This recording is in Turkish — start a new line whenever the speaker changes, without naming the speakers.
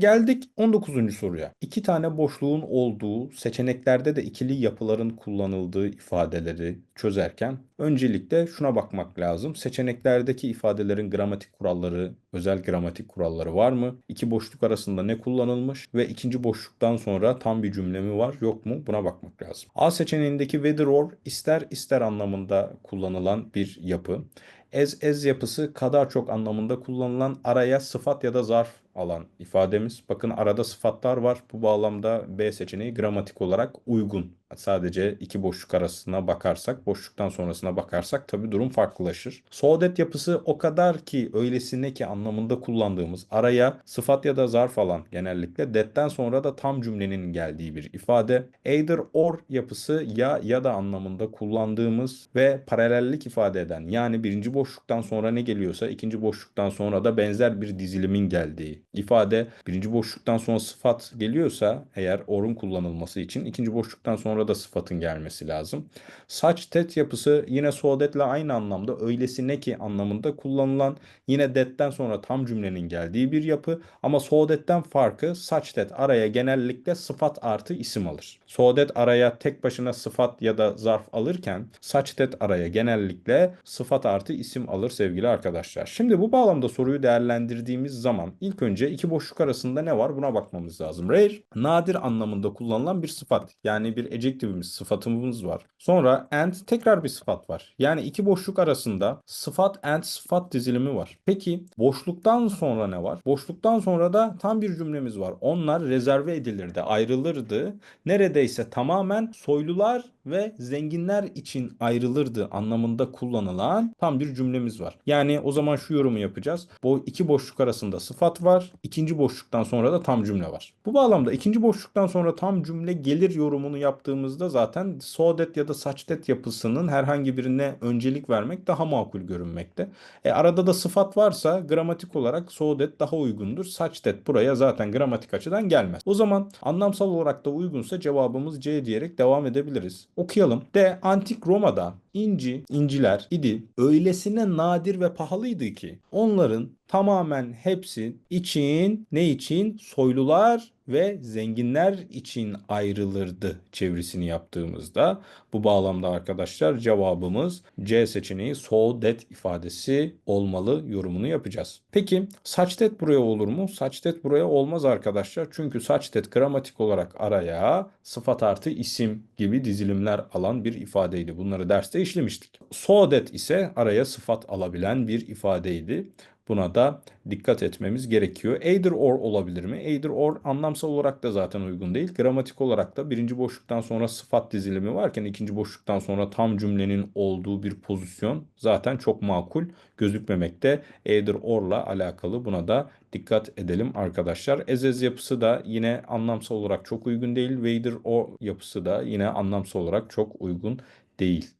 Geldik 19. soruya. İki tane boşluğun olduğu, seçeneklerde de ikili yapıların kullanıldığı ifadeleri çözerken öncelikle şuna bakmak lazım. Seçeneklerdeki ifadelerin gramatik kuralları, özel gramatik kuralları var mı? İki boşluk arasında ne kullanılmış ve ikinci boşluktan sonra tam bir cümle mi var, yok mu? Buna bakmak lazım. A seçeneğindeki whether or ister ister anlamında kullanılan bir yapı. As as yapısı kadar çok anlamında kullanılan araya sıfat ya da zarf alan ifademiz. Bakın arada sıfatlar var. Bu bağlamda B seçeneği gramatik olarak uygun. Sadece iki boşluk arasına bakarsak, boşluktan sonrasına bakarsak tabii durum farklılaşır. Soğudet yapısı o kadar ki öylesine ki anlamında kullandığımız araya sıfat ya da zarf alan genellikle that'ten sonra da tam cümlenin geldiği bir ifade. Either or yapısı ya ya da anlamında kullandığımız ve paralellik ifade eden yani birinci boşluktan sonra ne geliyorsa ikinci boşluktan sonra da benzer bir dizilimin geldiği ifade. Birinci boşluktan sonra sıfat geliyorsa eğer or'un kullanılması için ikinci boşluktan sonra da sıfatın gelmesi lazım. Saç tet yapısı yine sodetle aynı anlamda öylesine ki anlamında kullanılan yine detten sonra tam cümlenin geldiği bir yapı ama sodetten farkı saç tet araya genellikle sıfat artı isim alır. Sodet araya tek başına sıfat ya da zarf alırken saç tet araya genellikle sıfat artı isim alır sevgili arkadaşlar. Şimdi bu bağlamda soruyu değerlendirdiğimiz zaman ilk önce iki boşluk arasında ne var buna bakmamız lazım. Rare nadir anlamında kullanılan bir sıfat yani bir adjective'imiz sıfatımız var. Sonra and tekrar bir sıfat var. Yani iki boşluk arasında sıfat and sıfat dizilimi var. Peki boşluktan sonra ne var? Boşluktan sonra da tam bir cümlemiz var. Onlar rezerve edilirdi, ayrılırdı. Neredeyse tamamen soylular ve zenginler için ayrılırdı anlamında kullanılan tam bir cümlemiz var. Yani o zaman şu yorumu yapacağız. Bu iki boşluk arasında sıfat var. İkinci boşluktan sonra da tam cümle var. Bu bağlamda ikinci boşluktan sonra tam cümle gelir yorumunu yaptığımızda zaten sodet ya da saçtet yapısının herhangi birine öncelik vermek daha makul görünmekte. E arada da sıfat varsa gramatik olarak sodet daha uygundur. Saçtet buraya zaten gramatik açıdan gelmez. O zaman anlamsal olarak da uygunsa cevabımız C diyerek devam edebiliriz. Okuyalım. De antik Roma'da inci, inciler idi. Öylesine nadir ve pahalıydı ki onların tamamen hepsi için ne için soylular ve zenginler için ayrılırdı çevirisini yaptığımızda bu bağlamda arkadaşlar cevabımız C seçeneği so that ifadesi olmalı yorumunu yapacağız. Peki such that buraya olur mu? Such that buraya olmaz arkadaşlar. Çünkü such that gramatik olarak araya sıfat artı isim gibi dizilimler alan bir ifadeydi. Bunları derste işlemiştik. So that ise araya sıfat alabilen bir ifadeydi. Buna da dikkat etmemiz gerekiyor. Either or olabilir mi? Either or anlamsal olarak da zaten uygun değil. Gramatik olarak da birinci boşluktan sonra sıfat dizilimi varken ikinci boşluktan sonra tam cümlenin olduğu bir pozisyon zaten çok makul gözükmemekte. Either or'la alakalı buna da dikkat edelim arkadaşlar. Ezez yapısı da yine anlamsal olarak çok uygun değil. Either or yapısı da yine anlamsal olarak çok uygun değil